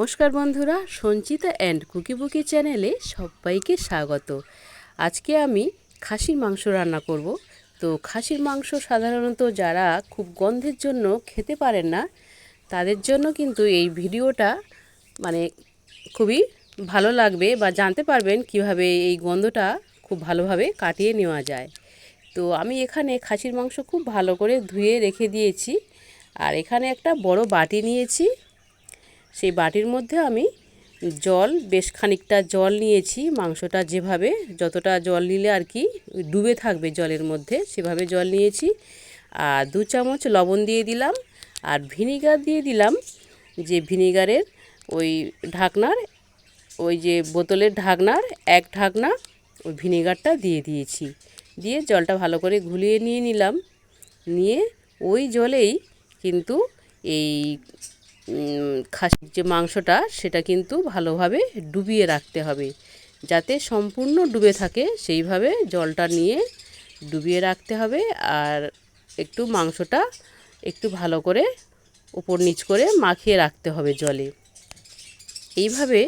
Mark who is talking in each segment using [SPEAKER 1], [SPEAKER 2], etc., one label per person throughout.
[SPEAKER 1] নমস্কার বন্ধুরা, Sanchita and cookie বুকি চ্যানেলে সবাইকে স্বাগত। আজকে আমি খাসির মাংস রান্না করব। তো খাসির মাংস সাধারণত যারা খুব গন্ধের জন্য খেতে পারেন না, তাদের জন্য কিন্তু এই ভিডিওটা মানে খুবই ভালো লাগবে বা জানতে পারবেন কীভাবে এই গন্ধটা খুব ভালোভাবে কাটিয়ে নেওয়া যায়। তো আমি এখানে খাসির মাংস খুব ভালো করে ধুয়ে রেখে দিয়েছি। আর এখানে একটা বড় বাটি নিয়েছি। সেই বাটির মধ্যে আমি জল, বেশ খানিকটা জল নিয়েছি। মাংসটা যেভাবে, যতটা জল নিলে আর কি ডুবে থাকবে জলের মধ্যে, সেভাবে জল নিয়েছি। আর দু চামচ লবণ দিয়ে দিলাম। আর ভিনিগার দিয়ে দিলাম যে ভিনিগারের ওই ঢাকনার, ওই যে বোতলের ঢাকনার এক ঢাকনা ওই ভিনিগারটা দিয়ে দিয়েছি। দিয়ে জলটা ভালো করে ঘুলিয়ে নিয়ে নিলাম। নিয়ে ওই জলেই কিন্তু এই খাসির যে মাংসটা, সেটা কিন্তু ভালোভাবে ডুবিয়ে রাখতে হবে। যাতে সম্পূর্ণ ডুবে থাকে, সেইভাবে জলটা নিয়ে ডুবিয়ে রাখতে হবে আর একটু মাংসটা একটু ভালো করে উপর নিচ করে মাখিয়ে রাখতে হবে জলে। এইভাবে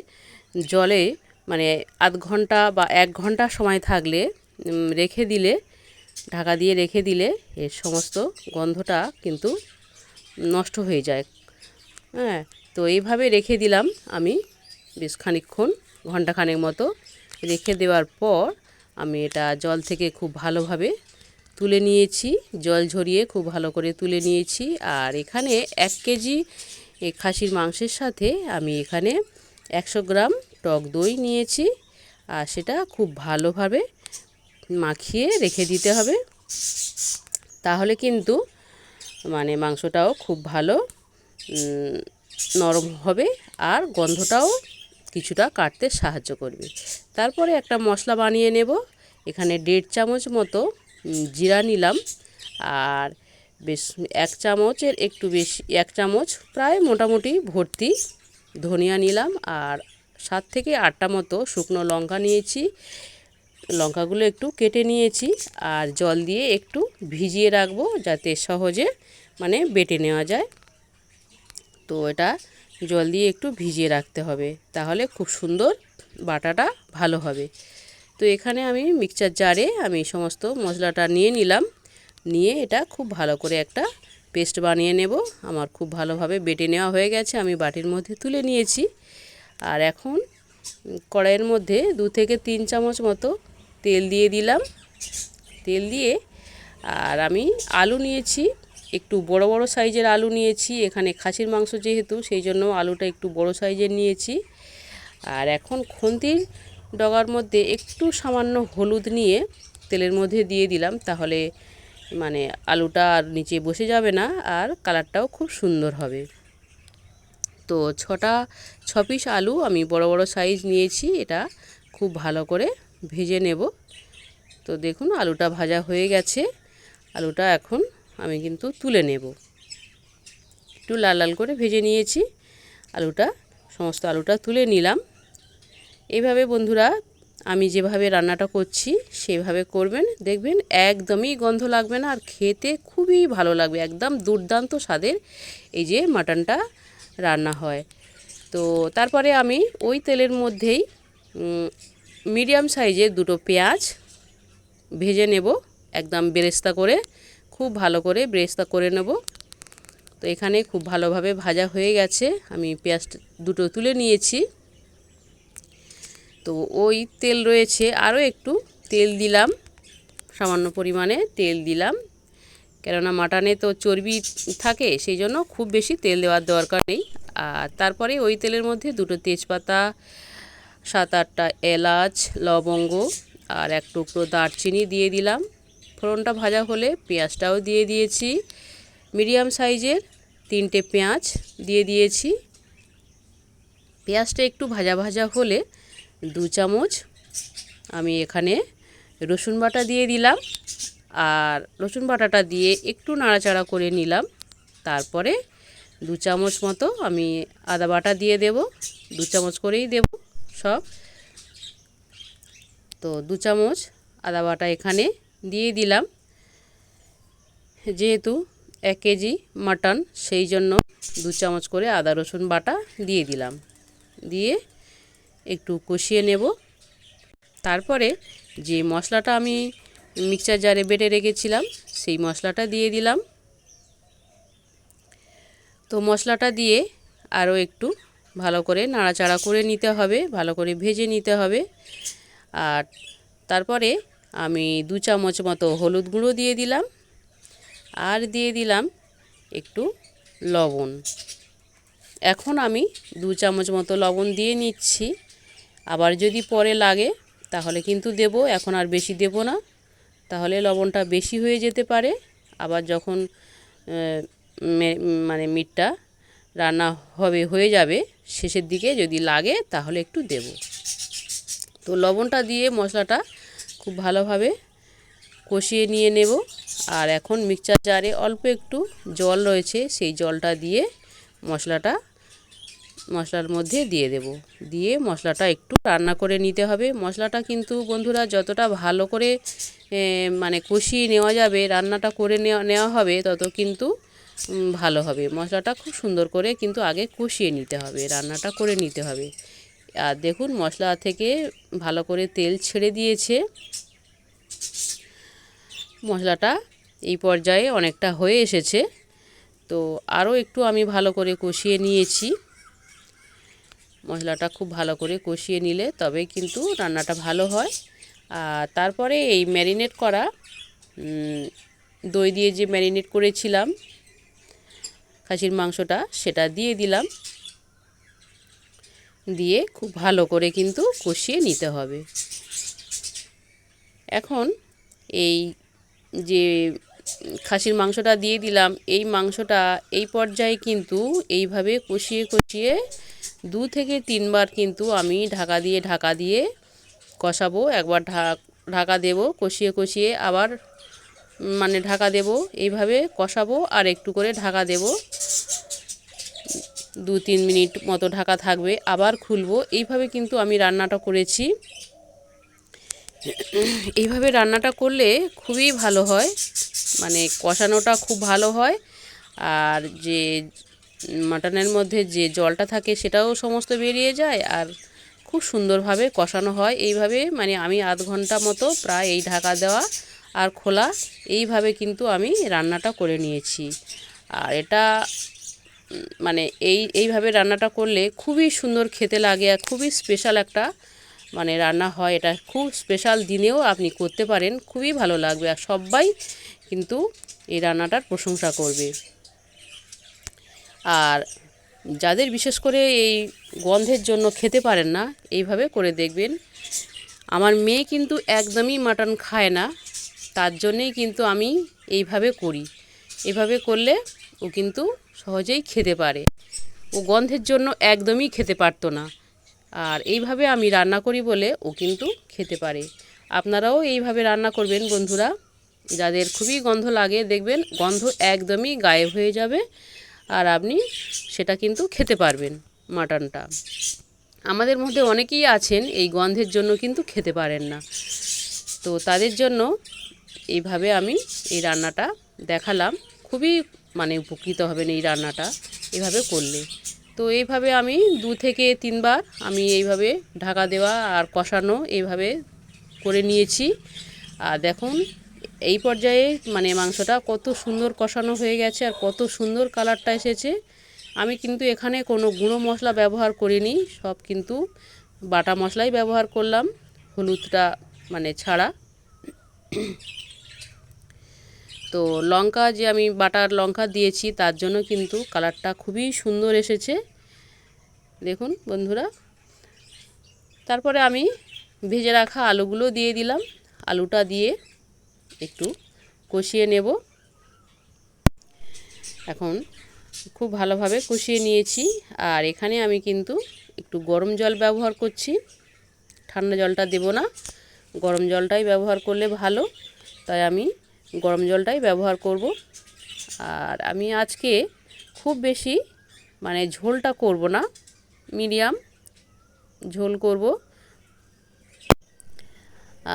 [SPEAKER 1] জলে মানে আধ ঘণ্টা বা এক ঘণ্টা সময় থাকলে রেখে দিলে, ঢাকা দিয়ে রেখে দিলে এর সমস্ত গন্ধটা কিন্তু নষ্ট হয়ে যায়। হ্যাঁ তো এইভাবে রেখে দিলাম আমি বেশ খানিকক্ষণ, ঘন্টাখানেক মতো। রেখে দেওয়ার পর আমি এটা জল থেকে খুব ভালোভাবে তুলে নিয়েছি, জল ঝরিয়ে খুব ভালো করে তুলে নিয়েছি। আর এখানে এক কেজি খাসির মাংসের সাথে আমি এখানে একশো গ্রাম টক দই নিয়েছি। আর সেটা খুব ভালোভাবে মাখিয়ে রেখে দিতে হবে। তাহলে কিন্তু মানে মাংসটাও খুব ভালো নরম হবে আর গন্ধটাও কিছুটা কাটতে সাহায্য করবে। তারপরে একটা মশলা বানিয়ে নেব। এখানে দেড় চামচ মতো জিরা নিলাম। আর বেশ, এক চামচের একটু বেশি, এক চামচ প্রায় মোটামুটি ভর্তি ধনিয়া নিলাম। আর সাত থেকে আটটা মতো শুকনো লঙ্কা নিয়েছি। লঙ্কাগুলো একটু কেটে নিয়েছি। আর জল দিয়ে একটু ভিজিয়ে রাখব যাতে সহজে মানে বেটে নেওয়া যায়। তো এটা জল দিয়ে একটু ভিজিয়ে রাখতে হবে। তাহলে খুব সুন্দর বাটাটা ভালো হবে। তো এখানে আমি মিক্সচার জারে আমি সমস্ত মশলাটা নিয়ে নিলাম। নিয়ে এটা খুব ভালো করে একটা পেস্ট বানিয়ে নেব। আমার খুব ভালোভাবে বেটে নেওয়া হয়ে গেছে। আমি বাটির মধ্যে তুলে নিয়েছি। আর এখন কড়াইয়ের মধ্যে দু থেকে তিন চামচ মতো তেল দিয়ে দিলাম। তেল দিয়ে আর আমি আলু নিয়েছি। একটু বড় বড় সাইজের আলু নিয়েছি, এখানে খাসির মাংস যেহেতু, সেই জন্য আলুটা একটু বড় সাইজের নিয়েছি। আর এখন খুন্তির ডগার মধ্যে একটু সামান্য হলুদ নিয়ে তেলের মধ্যে দিয়ে দিলাম, তাহলে মানে আলুটা আর নিচে বসে যাবে না, আর কালারটাও খুব সুন্দর হবে। তো ছটা ছ পিস আলু আমি বড় বড় সাইজ নিয়েছি, এটা খুব ভালো করে ভেজে নেব। তো দেখুন আলুটা ভাজা হয়ে গেছে, আলুটা এখন আমি কিন্তু তুলে নেব। একটু লাল লাল করে ভেজে নিয়েছি। আলুটা, সমস্ত আলুটা তুলে নিলাম। এইভাবে বন্ধুরা আমি যেভাবে রান্নাটা করছি, সেভাবে করবেন। দেখবেন একদমই গন্ধ লাগবে না, আর খেতে খুবই ভালো লাগবে, একদম দুর্দান্ত স্বাদের এই যে মাটনটা রান্না হয়। তো তারপরে আমি ওই তেলের মধ্যেই মিডিয়াম সাইজের দুটো পেঁয়াজ ভেজে নেব, একদম বেরেস্তা করে। খুব ভালো করে বেরেস্তা করে নেব। তো এখানে খুব ভালোভাবে ভাজা হয়ে গেছে। আমি পেঁয়াজ দুটো তুলে নিয়েছি। তো ওই তেল রয়েছে, আরও একটু তেল দিলাম। সামান্য পরিমাণে তেল দিলাম। কেননা মাটনে তো চর্বি থাকে, সেই জন্য খুব বেশি তেল দেওয়ার দরকার নেই। আর তারপরে ওই তেলের মধ্যে দুটো তেজপাতা, সাত আটটা এলাচ, লবঙ্গ আর এক টুকরো দারচিনি দিয়ে দিলাম। ফোড়নটা ভাজা হলে পেঁয়াজটাও দিয়ে দিয়েছি। মিডিয়াম সাইজের তিনটে পেঁয়াজ দিয়ে দিয়েছি। পেঁয়াজটা একটু ভাজা ভাজা হলে দু চামচ আমি এখানে রসুন বাটা দিয়ে দিলাম আর রসুন বাটাটা দিয়ে একটু নাড়াচাড়া করে নিলাম। তারপরে দু চামচ মতো আমি আদা বাটা দিয়ে দেব, দু চামচ করেই দেব সব। তো দু চামচ আদা বাটা এখানে দিয়ে দিলাম। যেহেতু এক কেজি মাটন, সেই জন্য দু চামচ করে আদা রসুন বাটা দিয়ে দিলাম। দিয়ে একটু কষিয়ে নেব। তারপরে যে মশলাটা আমি মিক্সচার জারে বেটে রেখেছিলাম, সেই মশলাটা দিয়ে দিলাম। তো মশলাটা দিয়ে আরও একটু ভালো করে নাড়াচাড়া করে নিতে হবে, ভালো করে ভেজে নিতে হবে। আর তারপরে আমি দু চামচ মতো হলুদ গুঁড়ো দিয়ে দিলাম আর দিয়ে দিলাম একটু লবণ। এখন আমি দু চামচ মতো লবণ দিয়ে নিচ্ছি। আবার যদি পরে লাগে, তাহলে কিন্তু দেব, এখন আর বেশি দেব না। তাহলে লবণটা বেশি হয়ে যেতে পারে। আবার যখন মানে মিটটা রান্না হবে, হয়ে যাবে, শেষের দিকে যদি লাগে, তাহলে একটু দেব। তো লবণটা দিয়ে মশলাটা খুব ভালোভাবে কষিয়ে নিয়ে নেব। আর এখন মিক্সচার জারে অল্প একটু জল রয়েছে, সেই জলটা দিয়ে মশলাটা, মশলার মধ্যে দিয়ে দেব। দিয়ে মশলাটা একটু রান্না করে নিতে হবে। মশলাটা কিন্তু বন্ধুরা যতটা ভালো করে মানে কষিয়ে নেওয়া যাবে, রান্নাটা করে নেওয়া হবে, তত কিন্তু ভালো হবে। মশলাটা খুব সুন্দর করে কিন্তু আগে কষিয়ে নিতে হবে, রান্নাটা করে নিতে হবে। আর দেখুন, মশলা থেকে ভালো করে তেল ছেড়ে দিয়েছে। মশলাটা এই পর্যায়ে অনেকটা হয়ে এসেছে। তো আরও একটু আমি ভালো করে কষিয়ে নিয়েছি। মশলাটা খুব ভালো করে কষিয়ে নিলে তবে কিন্তু রান্নাটা ভালো হয়। আর তারপরে এই ম্যারিনেট করা দই দিয়ে যে ম্যারিনেট করেছিলাম, খাসির মাংসটা, সেটা দিয়ে দিলাম। দিয়ে খুব ভালো করে কিন্তু কষিয়ে নিতে হবে। এখন এই যে খাসির মাংসটা দিয়ে দিলাম, এই মাংসটা এই পর্যায়ে কিন্তু এইভাবে কষিয়ে কষিয়ে দু থেকে তিনবার কিন্তু আমি ঢাকা দিয়ে ঢাকা দিয়ে কষাবো, একবার ঢাকা দেব, কষিয়ে কষিয়ে আবার মানে ঢাকা দেব, এইভাবে কষাবো আর একটু করে ঢাকা দেব। দু তিন মিনিট মতো ঢাকা থাকবে, আবার খুলবো। এইভাবে কিন্তু আমি রান্নাটা করেছি। এইভাবে রান্নাটা করলে খুবই ভালো হয় মানে কষানোটা খুব ভালো হয়। আর যে মাটনের মধ্যে যে জলটা থাকে সেটাও সমস্ত বেরিয়ে যায় আর খুব সুন্দরভাবে কষানো হয়। এইভাবে মানে আমি আধ ঘণ্টা মতো প্রায় এই ঢাকা দেওয়া আর খোলা, এইভাবে কিন্তু আমি রান্নাটা করে নিয়েছি। আর এটা মানে এই, এইভাবে রান্নাটা করলে খুবই সুন্দর খেতে লাগে আর খুবই স্পেশাল একটা মানে রান্না হয়। এটা খুব স্পেশাল দিনেও আপনি করতে পারেন, খুবই ভালো লাগবে আর সবাই কিন্তু এই রান্নাটার প্রশংসা করবে। আর যাদের বিশেষ করে এই গন্ধের জন্য খেতে পারেন না, এইভাবে করে দেখবেন। আমার মেয়ে কিন্তু একদমই মাটন খায় না, তার জন্যেই কিন্তু আমি এইভাবে করি। এভাবে করলে ও কিন্তু সহজেই খেতে পারে। ও গন্ধের জন্য একদমই খেতে পারতো না। আর এইভাবে আমি রান্না করি বলে ও কিন্তু খেতে পারে। আপনারাও এইভাবে রান্না করবেন বন্ধুরা। যাদের খুবই গন্ধ লাগে দেখবেন, গন্ধ একদমই গায়েব হয়ে যাবে আর আপনি সেটা কিন্তু খেতে পারবেন মাটনটা। আমাদের মধ্যে অনেকেই আছেন এই গন্ধের জন্য কিন্তু খেতে পারেন না। তো তাদের জন্য এইভাবে আমি এই রান্নাটা দেখালাম। খুবই মানে উপকৃত হবেন এই রান্নাটা এভাবে করলে। তো এইভাবে আমি দু থেকে তিনবার আমি এইভাবে ঢাকা দেওয়া আর কষানো এইভাবে করে নিয়েছি। আর দেখুন, এই পর্যায়ে মানে মাংসটা কত সুন্দর কষানো হয়ে গেছে আর কত সুন্দর কালারটা এসেছে। আমি কিন্তু এখানে কোনো গুঁড়ো মশলা ব্যবহার করিনি, সব কিন্তু বাটা মশলাই ব্যবহার করলাম, হলুদটা মানে ছাড়া। তো লঙ্কা যে আমি বাটার লঙ্কা দিয়েছি, তার জন্য কিন্তু কালারটা খুবই সুন্দর এসেছে। দেখুন বন্ধুরা, তারপরে আমি ভেজে রাখা আলুগুলো দিয়ে দিলাম। আলুটা দিয়ে একটু কষিয়ে নেব। এখন খুব ভালোভাবে কষিয়ে নিয়েছি। আর এখানে আমি কিন্তু একটু গরম জল ব্যবহার করছি। ঠান্ডা জলটা দেব না, গরম জলটাই ব্যবহার করলে ভালো। তাই আমি গরম জলটাই ব্যবহার করব। আর আমি আজকে খুব বেশি মানে ঝোলটা করব না, মিডিয়াম ঝোল করব।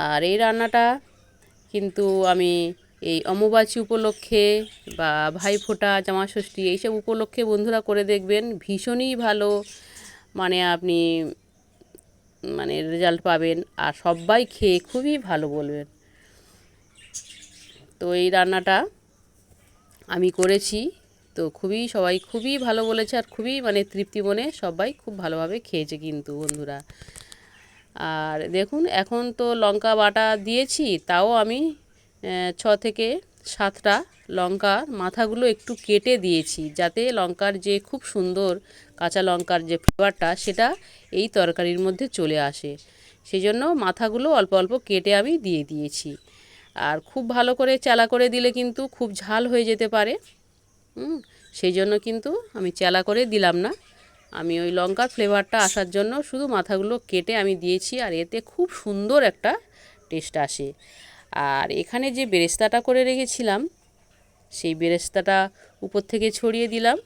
[SPEAKER 1] আর এই রান্নাটা কিন্তু আমি এই অমাবাসী উপলক্ষে বা ভাইফোঁটা, জামাষষ্ঠী এইসব উপলক্ষে বন্ধুরা করে দেখবেন, ভীষণই ভালো মানে আপনি মানে রেজাল্ট পাবেন। আর সবাই খেয়ে খুবই ভালো বলবেন। তো এই রান্নাটা আমি করেছি। তো খুবই, সবাই খুবই ভালো বলেছে আর খুবই মানে তৃপ্তি মনে সবাই খুব ভালোভাবে খেয়েছে কিন্তু বন্ধুরা। আর দেখুন, এখন তো লঙ্কা বাটা দিয়েছি, তাও আমি ছ থেকে সাতটা লঙ্কা মাথাগুলো একটু কেটে দিয়েছি, যাতে লঙ্কার যে খুব সুন্দর কাঁচা লঙ্কার যে ফ্লেভারটা সেটা এই তরকারির মধ্যে চলে আসে। সেই জন্য মাথাগুলো অল্প অল্প কেটে আমি দিয়ে দিয়েছি। আর খুব ভালো করে চালা করে দিলে কিন্তু খুব ঝাল হয়ে যেতে পারে। সেই জন্য কিন্তু আমি চেলা করে দিলাম না। আমি ওই লঙ্কার ফ্লেভারটা আসার জন্য শুধু মাথাগুলো কেটে আমি দিয়েছি আর এতে খুব সুন্দর একটা টেস্ট আসে। আর এখানে যে বেরেস্তাটা করে রেখেছিলাম, সেই বেরেস্তাটা উপর থেকে ছড়িয়ে দিলাম।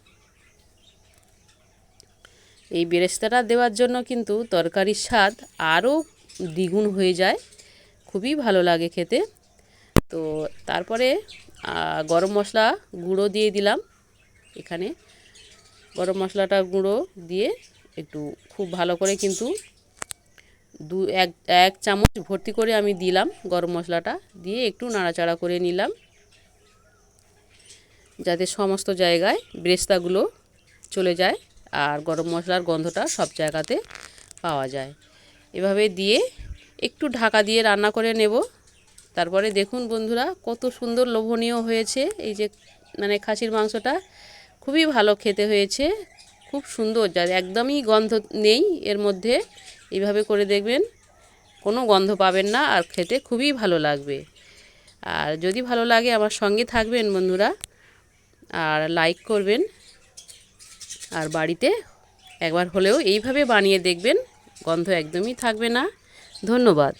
[SPEAKER 1] এই বেরেস্তাটা দেওয়ার জন্য কিন্তু তরকারির স্বাদ আরও দ্বিগুণ হয়ে যায়। খুবই ভালো লাগে খেতে। তো তারপরে গরম মশলা গুঁড়ো দিয়ে দিলাম এখানে। গরম মশলাটা গুঁড়ো দিয়ে একটু খুব ভালো করে কিন্তু দু, এক এক চামচ ভর্তি করে আমি দিলাম গরম মশলাটা, দিয়ে একটু নাড়াচাড়া করে নিলাম। যাতে সমস্ত জায়গায় ব্রেস্তাগুলো চলে যায় আর গরম মশলার গন্ধটা সব জায়গাতে পাওয়া যায়। এভাবে দিয়ে একটু ঢাকা দিয়ে রান্না করে নেব। তারপরে দেখুন বন্ধুরা, কত সুন্দর লোভনীয় হয়েছে। এই যে মানে খাসির মাংসটা খুবই ভালো খেতে হয়েছে। খুব সুন্দর, যা একদমই গন্ধ নেই এর মধ্যে। এইভাবে করে দেখবেন, কোনো গন্ধ পাবেন না আর খেতে খুবই ভালো লাগবে। আর যদি ভালো লাগে আমার সঙ্গে থাকবেন বন্ধুরা, আর লাইক করবেন। আর বাড়িতে একবার হলেও এইভাবে বানিয়ে দেখবেন, গন্ধ একদমই থাকবে না। ধন্যবাদ।